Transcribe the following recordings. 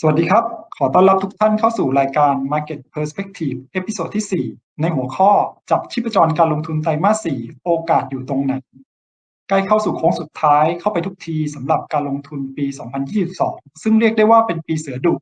สวัสดีครับ ขอต้อนรับทุกท่านเข้าสู่รายการ Market Perspective เอพิโซดที่ 4 ในหัวข้อจับชีพจรการลงทุนไตรมาส 4 โอกาสอยู่ตรงไหน ใกล้เข้าสู่โค้งสุดท้ายเข้าไปทุกทีสำหรับการลงทุนปี 2022 ซึ่งเรียกได้ว่าเป็นปีเสือดุ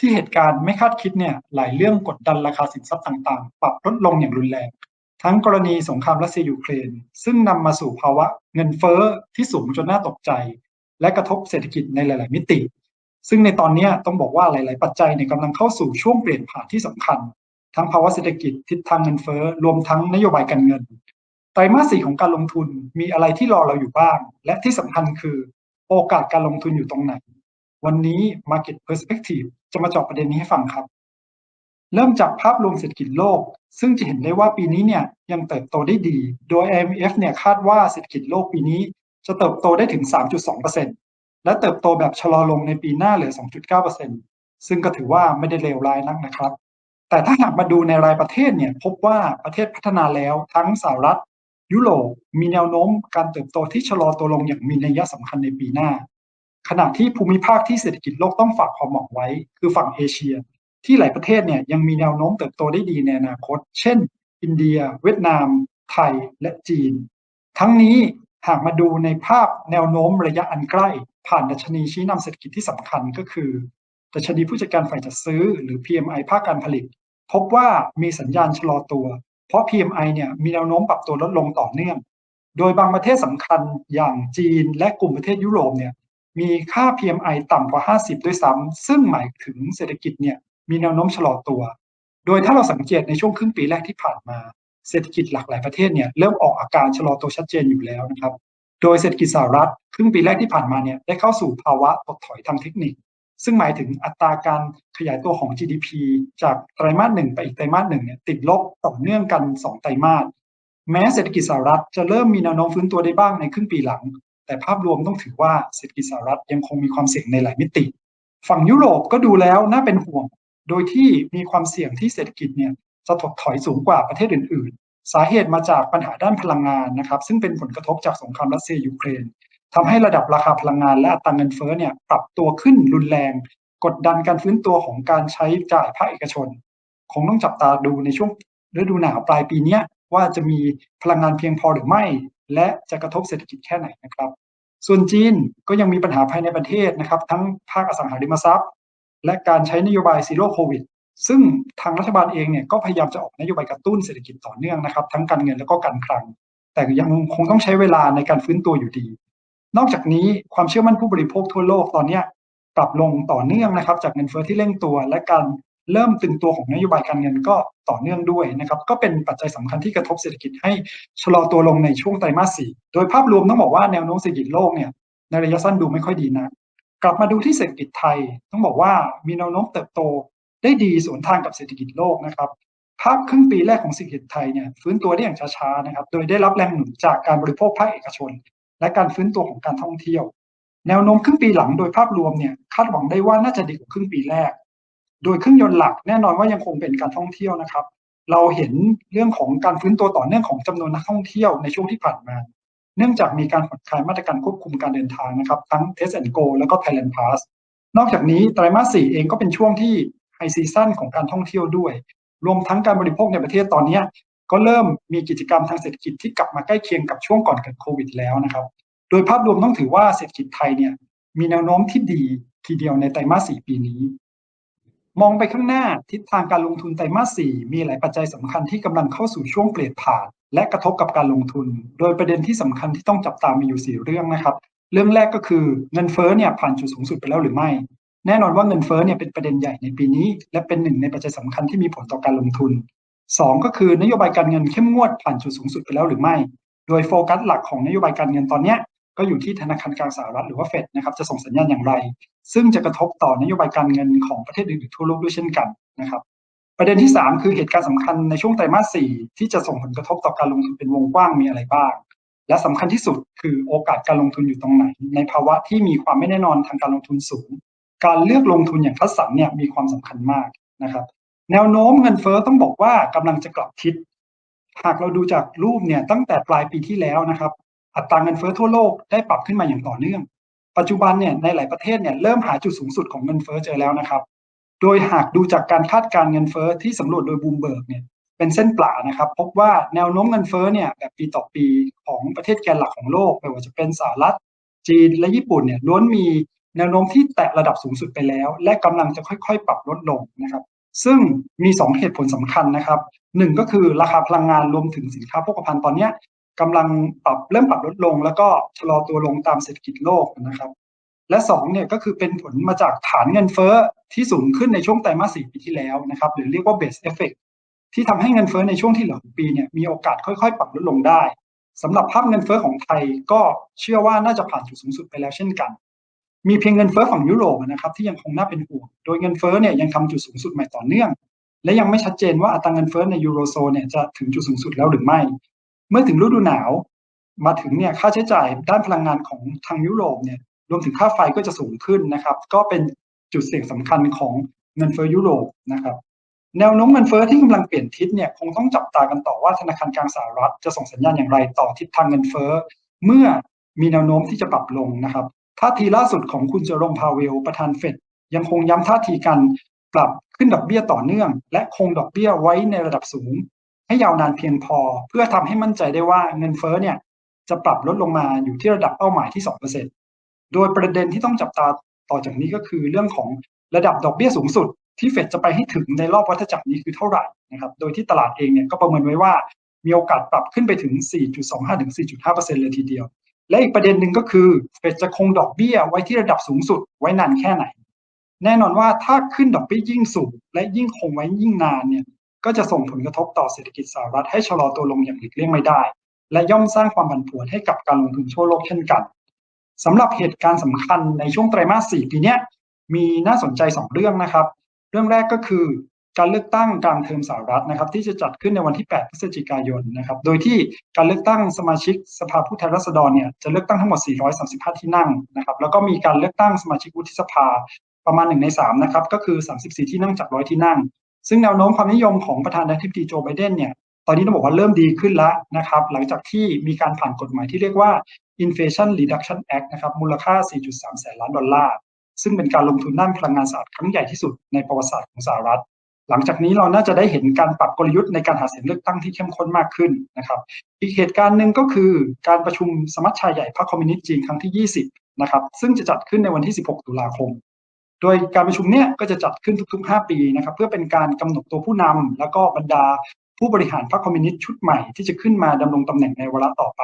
ที่เหตุการณ์ไม่คาดคิดเนี่ยหลายเรื่องกดดันราคาสินทรัพย์ต่างๆ ปรับลดลงอย่างรุนแรง ทั้งกรณีสงครามรัสเซียยูเครน ซึ่งนำมาสู่ภาวะเงินเฟ้อที่สูงจนน่าตกใจ และกระทบเศรษฐกิจในหลาย ๆ มิติ ซึ่งในตอนนี้ต้องบอกว่าหลาย ๆ ปัจจัยในยกำลังเข้าสู่ช่วงเปลี่ยนผ่านที่สำคัญ ทั้งภาวะเศรษฐกิจทิศทางเงินเฟ้อรวมทั้งนโยบายการเงินไตรมาสสี่ของการลงทุนมีอะไรที่รอเราอยู่บ้าง และที่สำคัญคือโอกาสการลงทุนอยู่ตรงไหน วันนี้ Market Perspective จะมาเจาะประเด็นนี้ให้ฟังครับ เริ่มจากภาพรวมเศรษฐกิจโลก ซึ่งจะเห็นได้ว่าปีนี้เนี่ยยังเติบโตได้ดี โดย IMF เนี่ยคาดว่าเศรษฐกิจโลกปีนี้จะเติบโตได้ถึง 3.2% และเติบโตแบบชะลอลงในปีหน้าเหลือ 2.9%ซึ่งก็ถือว่าไม่ได้เลวร้ายนักนะครับ แต่ถ้าหากมาดูในรายประเทศเนี่ยพบว่าประเทศพัฒนาแล้วทั้งสหรัฐ ยุโรปมีแนวโน้มการเติบโตที่ชะลอตัวลงอย่างมีนัยสำคัญในปีหน้า ขณะที่ภูมิภาคที่เศรษฐกิจโลกต้องฝากความหวังไว้ คือฝั่งเอเชีย ที่หลายประเทศเนี่ยยังมีแนวโน้มเติบโตได้ดีในอนาคต เช่น อินเดีย เวียดนาม ไทยและจีน ทั้งนี้หากมาดูในภาพแนวโน้มระยะอันใกล้ ผ่านดัชนีชี้นำเศรษฐกิจที่สำคัญก็คือ ดัชนีผู้จัดการฝ่ายจัดซื้อ หรือ PMI ภาคการผลิต พบว่ามีสัญญาณชะลอตัว เพราะ PMI เนี่ยมีแนวโน้มปรับตัวลดลงต่อเนื่อง โดยบางประเทศสำคัญอย่างจีนและกลุ่มประเทศยุโรปเนี่ยมีค่า PMI ต่ำกว่า 50 ด้วยซ้ำซึ่งหมายถึงเศรษฐกิจเนี่ยมีแนวโน้มชะลอตัว โดยถ้าเราสังเกตในช่วงครึ่งปีแรกที่ผ่านมา เศรษฐกิจหลากหลายประเทศเนี่ยเริ่มออกอาการชะลอตัวชัดเจนอยู่แล้วนะครับ โดยเศรษฐกิจสหรัฐครึ่งปีแรกที่ผ่านมาเนี่ยได้เข้าสู่ภาวะถดถอยทางเทคนิค ซึ่งหมายถึงอัตราการขยายตัวของ GDP จากไตรมาสหนึ่งไปอีกไตรมาสหนึ่งเนี่ยติดลบต่อเนื่องกัน 2 ไตรมาสแม้เศรษฐกิจสหรัฐจะเริ่มมีแนวโน้มฟื้นตัวได้บ้างในครึ่งปีหลัง แต่ภาพรวมต้องถือว่าเศรษฐกิจสหรัฐยังคงมีความเสี่ยงในหลายมิติ ฝั่งยุโรปก็ดูแล้วน่าเป็นห่วง โดยที่มีความเสี่ยงที่เศรษฐกิจเนี่ยจะถดถอยสูงกว่าประเทศอื่น สาเหตุมาจากปัญหาด้านพลังงานนะครับ ซึ่งเป็นผลกระทบจากสงครามรัสเซียยูเครนทำให้ระดับราคาพลังงานและอัตราเงินเฟ้อเนี่ยปรับตัวขึ้นรุนแรง กดดันการฟื้นตัวของการใช้จ่ายภาคเอกชน คงต้องจับตาดูในช่วงฤดูหนาวปลายปีนี้ว่าจะมีพลังงานเพียงพอหรือไม่ และจะกระทบเศรษฐกิจแค่ไหนนะครับ ส่วนจีนก็ยังมีปัญหาภายในประเทศนะครับ ทั้งภาคอสังหาริมทรัพย์ และการใช้นโยบายซีโร่โควิด ซึ่งทางรัฐบาลเองเนี่ยก็พยายามจะออกนโยบายกระตุ้นเศรษฐกิจต่อเนื่องนะครับ ทั้งการเงินและก็การคลัง แต่ยังคงต้องใช้เวลาในการฟื้นตัวอยู่ดี นอกจากนี้ความเชื่อมั่นผู้บริโภคทั่วโลกตอนนี้ปรับลงต่อเนื่องนะครับ จากเงินเฟ้อที่เร่งตัว และการเริ่มตึงตัวของนโยบายการเงินก็ต่อเนื่องด้วยนะครับ ก็เป็นปัจจัยสำคัญที่กระทบเศรษฐกิจให้ชะลอตัวลงในช่วงไตรมาสสี่โดยภาพรวมต้องบอกว่าแนวโน้มเศรษฐกิจโลกเนี่ยในระยะสั้นดูไม่ค่อยดีนะกลับมาดูที่เศรษฐกิจไทย ต้องบอกว่ามีแนวโน้มเติบโต ได้ดีสวนทางกับเศรษฐกิจโลกนะครับ ภาพครึ่งปีแรกของเศรษฐกิจไทยเนี่ยฟื้นตัวได้อย่างช้าๆนะครับ โดยได้รับแรงหนุนจากการบริโภคภาคเอกชน และการฟื้นตัวของการท่องเที่ยว แนวโน้มครึ่งปีหลังโดยภาพรวมเนี่ยคาดหวังได้ว่าน่าจะดีกว่าครึ่งปีแรก โดยเครื่องยนต์หลักแน่นอนว่ายังคงเป็นการท่องเที่ยวนะครับ เราเห็นเรื่องของการฟื้นตัวต่อเนื่องของจำนวนนักท่องเที่ยวในช่วงที่ผ่านมา เนื่องจากมีการผ่อนคลายมาตรการควบคุมการเดินทางนะครับ ทั้ง Test and Go แล้วก็ Thailand Pass นอกจากนี้ไตรมาสสี่เองก็เป็นช่วงที่ ไฮซีซั่นของการท่องเที่ยวด้วย รวมทั้งการบริโภคในประเทศตอนนี้ก็เริ่มมีกิจกรรมทางเศรษฐกิจที่กลับมาใกล้เคียงกับช่วงก่อนเกิดโควิดแล้วนะครับ โดยภาพรวมต้องถือว่าเศรษฐกิจไทยเนี่ยมีแนวโน้มที่ดีทีเดียวในไตรมาสสี่ปีนี้ มองไปข้างหน้าทิศทางการลงทุนไตรมาสสี่มีหลายปัจจัยสำคัญที่กำลังเข้าสู่ช่วงเปลี่ยนผ่าน และกระทบกับการลงทุน โดยประเด็นที่สำคัญที่ต้องจับตามีอยู่สี่เรื่องนะครับ เรื่องแรกก็คือเงินเฟ้อเนี่ยผ่านจุดสูงสุดไปแล้วหรือไม่ แน่นอนว่าเงินเฟ้อเนี่ยเป็นประเด็นใหญ่ในปีนี้ และเป็นหนึ่งในปัจจัยสำคัญที่มีผลต่อการลงทุน 2 ก็คือนโยบายการเงินเข้มงวดผ่านจุดสูงสุดไปแล้วหรือไม่ โดยโฟกัสหลักของนโยบายการเงินตอนนี้ก็อยู่ที่ธนาคารกลางสหรัฐหรือว่าเฟดนะครับจะส่งสัญญาณอย่างไร ซึ่งจะกระทบต่อนโยบายการเงินของประเทศอื่นๆทั่วโลกด้วยเช่นกันนะครับประเด็นที่ 3 คือเหตุการณ์สำคัญในช่วงไตรมาส4ที่จะส่งผลกระทบต่อการลงทุนเป็นวงกว้างมีอะไรบ้าง และสำคัญที่สุดคือโอกาสการลงทุนอยู่ตรงไหน ในภาวะที่มีความไม่แน่นอนทางการลงทุนสูง การเลือกลงทุนอย่างคัดสรรเนี่ยมีความสำคัญมากนะครับ แนวโน้มเงินเฟ้อต้องบอกว่ากำลังจะกลับทิศ หากเราดูจากรูปเนี่ยตั้งแต่ปลายปีที่แล้วนะครับ อัตราเงินเฟ้อทั่วโลกได้ปรับขึ้นมาอย่างต่อเนื่อง ปัจจุบันเนี่ยในหลายประเทศเนี่ยเริ่มหาจุดสูงสุดของเงินเฟ้อเจอแล้วนะครับ โดยหากดูจากการคาดการเงินเฟ้อที่สำรวจโดยบูมเบิร์กเนี่ยเป็นเส้นปลานะครับ พบว่าแนวโน้มเงินเฟ้อเนี่ยแบบปีต่อปีของประเทศแกนหลักของโลกไม่ว่าจะเป็นสหรัฐจีนและญี่ปุ่นเนี่ยล้วนมี แนวโน้มที่แตะระดับสูงสุดไปแล้ว และกำลังจะค่อยๆ ปรับลดลงนะครับ ซึ่งมี 2 เหตุผลสำคัญนะครับหนึ่งก็คือราคาพลังงานรวมถึงสินค้าโภคภัณฑ์ตอนนี้กำลังปรับเริ่มปรับลดลง แล้วก็ชะลอตัวลงตามเศรษฐกิจโลกนะครับ และ2เนี่ยก็คือเป็นผลมาจากฐานเงินเฟ้อที่สูงขึ้นในช่วงไตรมาสสี่ปีที่แล้วนะครับ หรือเรียกว่า base effect ที่ทำให้เงินเฟ้อในช่วงที่เหลือของปีเนี่ยมีโอกาสค่อยๆ ปรับลดลงได้สำหรับภาพเงินเฟ้อของไทยก็เชื่อว่าน่าจะผ่านจุดสูงสุดไปแล้วเช่นกัน มีเพียงเงินเฟ้อฝั่งยุโรปนะครับที่ยังคงน่าเป็นห่วง โดยเงินเฟ้อเนี่ยยังทำจุดสูงสุดใหม่ต่อเนื่อง และยังไม่ชัดเจนว่าอัตราเงินเฟ้อในยูโรโซนเนี่ยจะถึงจุดสูงสุดแล้วหรือไม่ เมื่อถึงฤดูหนาวมาถึงเนี่ยค่าใช้จ่ายด้านพลังงานของทางยุโรปเนี่ยรวมถึงค่าไฟก็จะสูงขึ้นนะครับ ก็เป็นจุดเสี่ยงสำคัญของเงินเฟ้อยุโรปนะครับแนวโน้มเงินเฟ้อที่กำลังเปลี่ยนทิศเนี่ยคงต้องจับตากันต่อว่าธนาคารกลางสหรัฐจะส่งสัญญาณอย่างไรต่อทิศทางเงินเฟ้อเมื่อมีแนวโน้มที่จะปรับลงนะครับ ท่าทีล่าสุดของคุณเจอโรมพาเวล ประธานเฟดยังคงย้ำท่าทีการปรับขึ้นดอกเบี้ยต่อเนื่อง และคงดอกเบี้ยไว้ในระดับสูง ให้ยาวนานเพียงพอ เพื่อทำให้มั่นใจได้ว่าเงินเฟ้อเนี่ยจะปรับลดลงมาอยู่ที่ระดับเป้าหมายที่ 2%โดยประเด็นที่ต้องจับตาต่อจากนี้ก็คือเรื่องของระดับดอกเบี้ยสูงสุด ที่เฟดจะไปให้ถึงในรอบวัฏจักรนี้คือเท่าไหร่นะครับ โดยที่ตลาดเองเนี่ยก็ประเมินไว้ว่ามีโอกาสปรับขึ้นไปถึง 4.25ถึง4.5%เลยทีเดียว และอีกประเด็นหนึ่งก็คือเฟดจะคงดอกเบี้ยไว้ที่ระดับสูงสุดไว้นานแค่ไหน แน่นอนว่าถ้าขึ้นดอกเบี้ยยิ่งสูง และยิ่งคงไว้ยิ่งนานเนี่ยก็จะส่งผลกระทบต่อเศรษฐกิจสหรัฐให้ชะลอตัวลงอย่างหลีกเลี่ยงไม่ได้ และย่อมสร้างความผันผวนให้กับการลงทุนทั่วโลกเช่นกันสำหรับเหตุการณ์สำคัญในช่วงไตรมาส4ปีนี้มีน่าสนใจ 2 เรื่องนะครับ เรื่องแรกก็คือ การเลือกตั้งกลางเทอมสหรัฐนะครับ ที่จะจัดขึ้นในวันที่ 8 พฤศจิกายนนะครับ โดยที่การเลือกตั้งสมาชิกสภาผู้แทนราษฎรเนี่ยจะเลือกตั้งทั้งหมด 435 ที่นั่งนะครับ แล้วก็มีการเลือกตั้งสมาชิกวุฒิสภาประมาณ1ใน3นะครับก็คือ 34 ที่นั่งจาก100ที่นั่ง ซึ่งแนวโน้มความนิยมของประธานาธิบดีโจไบเดนเนี่ยตอนนี้ต้องบอกว่าเริ่มดีขึ้นแล้วนะครับ หลังจากที่มีการผ่านกฎหมายที่เรียกว่า Inflation Reduction Act นะครับมูลค่า 4.3 แสนล้านดอลลาร์ซึ่งเป็นการลงทุนด้านพลังงานสะอาดครั้งใหญ่ที่สุดในประวัติศาสตร์ของสหรัฐ หลังจากนี้เราน่าจะได้เห็นการปรับกลยุทธ์ในการหาเสียงเลือกตั้งที่เข้มข้นมากขึ้นนะครับ อีกเหตุการณ์หนึ่งก็คือการประชุมสมัชชาใหญ่พรรคคอมมิวนิสต์จีนครั้งที่ 20 นะครับ ซึ่งจะจัดขึ้นในวันที่ 16 ตุลาคม โดยการประชุมเนี้ยก็จะจัดขึ้นทุก ๆ 5 ปีนะครับ เพื่อเป็นการกำหนดตัวผู้นำแล้วก็บรรดาผู้บริหารพรรคคอมมิวนิสต์ชุดใหม่ที่จะขึ้นมาดำรงตำแหน่งในวาระต่อไป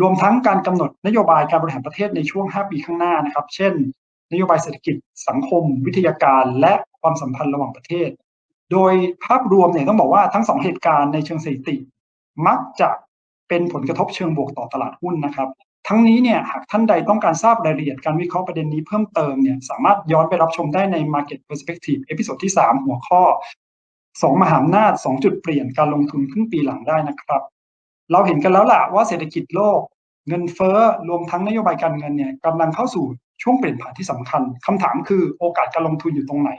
รวมทั้งการกำหนดนโยบายการบริหารประเทศในช่วง 5 ปีข้างหน้านะครับ เช่น นโยบายเศรษฐกิจ สังคม วิทยาการ และความสัมพันธ์ระหว่างประเทศ โดยภาพรวมเนี่ยต้องบอกว่าทั้งสองเหตุการณ์ในเชิงสถิติ มักจะเป็นผลกระทบเชิงบวกต่อตลาดหุ้นนะครับ ทั้งนี้เนี่ยหากท่านใดต้องการทราบรายละเอียดการวิเคราะห์ประเด็นนี้เพิ่มเติมเนี่ยสามารถย้อนไปรับชมได้ใน Market Perspective เอพิโซดที่ 3 หัวข้อ 2 มหาอำนาจ 2 จุดเปลี่ยนการลงทุนครึ่งปีหลังได้นะครับ เราเห็นกันแล้วล่ะว่าเศรษฐกิจโลก เงินเฟ้อรวมทั้งนโยบายการเงินเนี่ยกำลังเข้าสู่ช่วงเปลี่ยนผ่านที่สำคัญคำถามคือโอกาสการลงทุนอยู่ตรงไหน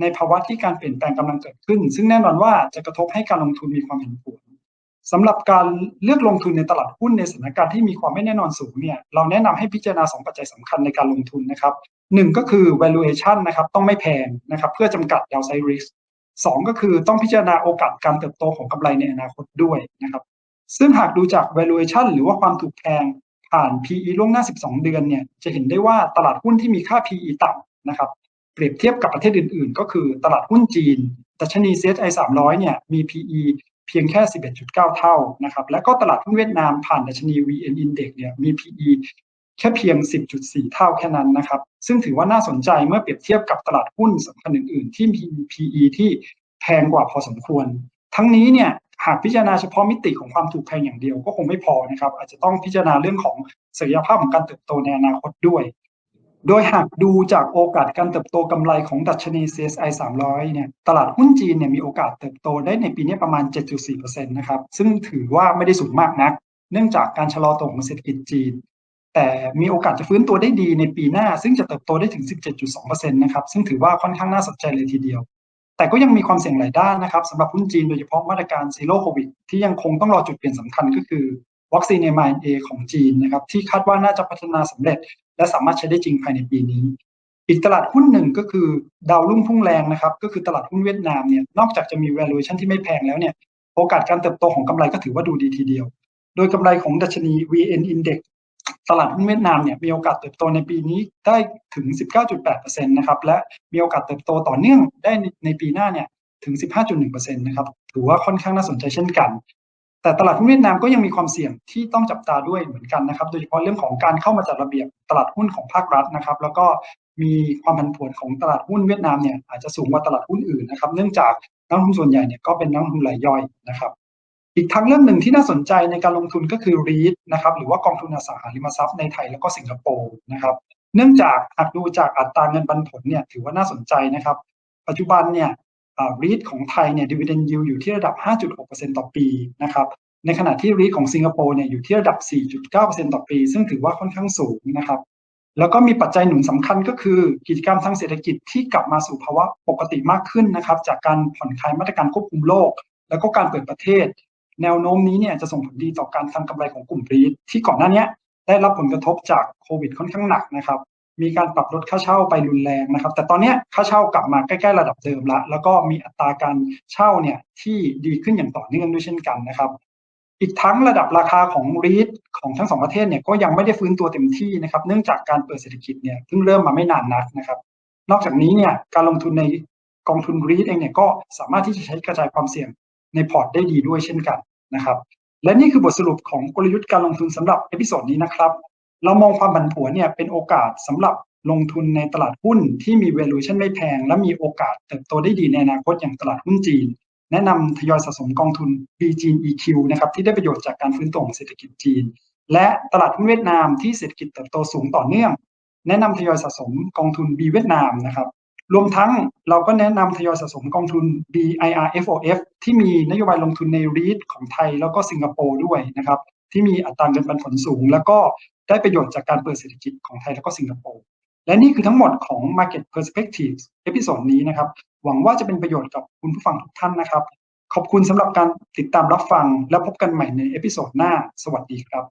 ในภาวะที่การเปลี่ยนแปลงกำลังเกิดขึ้น ซึ่งแน่นอนว่าจะกระทบให้การลงทุนมีความผันผวนสำหรับการเลือกลงทุนในตลาดหุ้นในสถานการณ์ที่มีความไม่แน่นอนสูงเนี่ยเราแนะนำให้พิจารณาสองปัจจัยสำคัญในการลงทุนนะครับหนึ่งก็คือ valuation นะครับต้องไม่แพงนะครับเพื่อจำกัด downside risk สองก็คือต้องพิจารณาโอกาสการเติบโตของกำไรในอนาคตด้วยนะครับซึ่งหากดูจาก valuation หรือว่าความถูกแพงผ่าน PE ล่วงหน้า 12 เดือนเนี่ยจะเห็นได้ว่าตลาดหุ้นที่มีค่า PE ต่ำนะครับ เปรียบเทียบกับประเทศอื่น ๆ ก็คือตลาดหุ้นจีนดัชนี CSI 300 เนี่ย มี PE เพียงแค่ 11.9 เท่านะครับ และก็ตลาดหุ้นเวียดนามผ่านดัชนี VN Index เนี่ย มี PE แค่เพียง 10.4 เท่าแค่นั้นนะครับ ซึ่งถือว่าน่าสนใจเมื่อเปรียบเทียบกับตลาดหุ้นสำคัญอื่น ๆ ที่มี PE ที่แพงกว่าพอสมควร ทั้งนี้เนี่ยหากพิจารณาเฉพาะมิติของความถูกแพงอย่างเดียวก็คงไม่พอนะครับ อาจจะต้องพิจารณาเรื่องของศักยภาพของการเติบโตในอนาคตด้วย โดยหากดูจากโอกาสการเติบโตกำไรของดัชนี CSI 300 เนี่ย ตลาดหุ้นจีนเนี่ยมีโอกาสเติบโตได้ในปีนี้ประมาณ 7.4%นะครับ ซึ่งถือว่าไม่ได้สูงมากนัก เนื่องจากการชะลอตัวของเศรษฐกิจจีน แต่มีโอกาสจะฟื้นตัวได้ดีในปีหน้า ซึ่งจะเติบโตได้ถึง 17.2%นะครับ ซึ่งถือว่าค่อนข้างน่าสนใจเลยทีเดียว แต่ก็ยังมีความเสี่ยงหลายด้านนะครับสำหรับหุ้นจีนโดยเฉพาะมาตรการซีโร่โควิดที่ยังคงต้องรอจุดเปลี่ยนสำคัญก็คือวัคซีน mRNA ของจีนนะครับที่คาดว่าน่าจะพัฒนาสำเร็จ และสามารถใช้ได้จริงภายในปีนี้ อีกตลาดหุ้นหนึ่งก็คือดาวรุ่งพุ่งแรงนะครับ ก็คือตลาดหุ้นเวียดนามเนี่ยนอกจากจะมี valuation ที่ไม่แพงแล้วเนี่ยโอกาสการเติบโตของกำไรก็ถือว่าดูดีทีเดียว โดยกำไรของดัชนี VN Index ตลาดหุ้นเวียดนามเนี่ยมีโอกาสเติบโตในปีนี้ได้ถึง 19.8%นะครับและมีโอกาสเติบโตต่อเนื่องได้ในปีหน้าเนี่ยถึง 15.1%นะครับถือว่าค่อนข้างน่าสนใจเช่นกัน แต่ตลาดหุ้นเวียดนามก็ยังมีความเสี่ยงที่ต้องจับตาด้วยเหมือนกันนะครับ โดยเฉพาะเรื่องของการเข้ามาจัดระเบียบตลาดหุ้นของภาครัฐนะครับ แล้วก็มีความผันผวนของตลาดหุ้นเวียดนามเนี่ยอาจจะสูงกว่าตลาดหุ้นอื่นนะครับ เนื่องจากนักลงทุนส่วนใหญ่เนี่ยก็เป็นนักลงทุนรายย่อยนะครับ อีกทางเรื่องหนึ่งที่น่าสนใจในการลงทุนก็คือ REIT นะครับ หรือว่ากองทุนอสังหาริมทรัพย์ในไทยแล้วก็สิงคโปร์นะครับ เนื่องจากหากดูจากอัตราเงินปันผลเนี่ยถือว่าน่าสนใจนะครับ ปัจจุบันเนี่ย รีทของไทยเนี่ย dividend yield อยู่ที่ระดับ 5.6%ต่อปีนะครับในขณะที่รีทของสิงคโปร์เนี่ยอยู่ที่ระดับ 4.9%ต่อปี ซึ่งถือว่าค่อนข้างสูงนะครับแล้วก็มีปัจจัยหนุนสำคัญก็คือกิจกรรมทางเศรษฐกิจที่กลับมาสู่ภาวะปกติมากขึ้นนะครับ จากการผ่อนคลายมาตรการควบคุมโรคแล้วก็การเปิดประเทศ แนวโน้มนี้เนี่ยจะส่งผลดีต่อการทำกำไรของกลุ่มรีทที่ก่อนหน้านี้ได้รับผลกระทบจากโควิดค่อนข้างหนักนะครับ มีการปรับลดค่าเช่าไปรุนแรงนะครับ แต่ตอนนี้ค่าเช่ากลับมาใกล้ๆระดับเดิมละแล้วก็มีอัตราการเช่าเนี่ยที่ดีขึ้นอย่างต่อเนื่องด้วยเช่นกันนะครับอีกทั้งระดับราคาของรีทของทั้งสองประเทศเนี่ยก็ยังไม่ได้ฟื้นตัวเต็มที่นะครับเนื่องจากการเปิดเศรษฐกิจเนี่ยเพิ่งเริ่มมาไม่นานนักนะครับ นอกจากนี้เนี่ยการลงทุนในกองทุนรีทเองเนี่ยก็สามารถที่จะใช้กระจายความเสี่ยงในพอร์ตได้ดีด้วยเช่นกันนะครับ และนี่คือบทสรุปของกลยุทธ์การลงทุนสำหรับเอพิโซดนี้นะครับ เรามองความผันผวนเนี่ยเป็นโอกาสสำหรับลงทุนในตลาดหุ้นที่มี valuation ไม่แพง และมีโอกาสเติบโตได้ดีในอนาคตอย่างตลาดหุ้นจีน แนะนำทยอยสะสมกองทุน B จีน EQ นะครับที่ได้ประโยชน์จากการฟื้นตัวของเศรษฐกิจจีน และตลาดหุ้นเวียดนามที่เศรษฐกิจเติบโตสูงต่อเนื่อง แนะนำทยอยสะสมกองทุน B เวียดนามนะครับรวมทั้งเราก็แนะนำทยอยสะสมกองทุน BIRFOF ที่มีนโยบายลงทุนใน REIT ของไทยแล้วก็สิงคโปร์ด้วยนะครับ ที่มีอัตราเงินปันผลสูง แล้วก็ได้ประโยชน์จากการเปิดเศรษฐกิจของไทยแล้วก็สิงคโปร์และนี่คือทั้งหมดของ Market Perspectives เอพิโซดนี้นะครับ หวังว่าจะเป็นประโยชน์กับคุณผู้ฟังทุกท่านนะครับ ขอบคุณสำหรับการติดตามรับฟัง และพบกันใหม่ในเอพิโซดหน้า สวัสดีครับ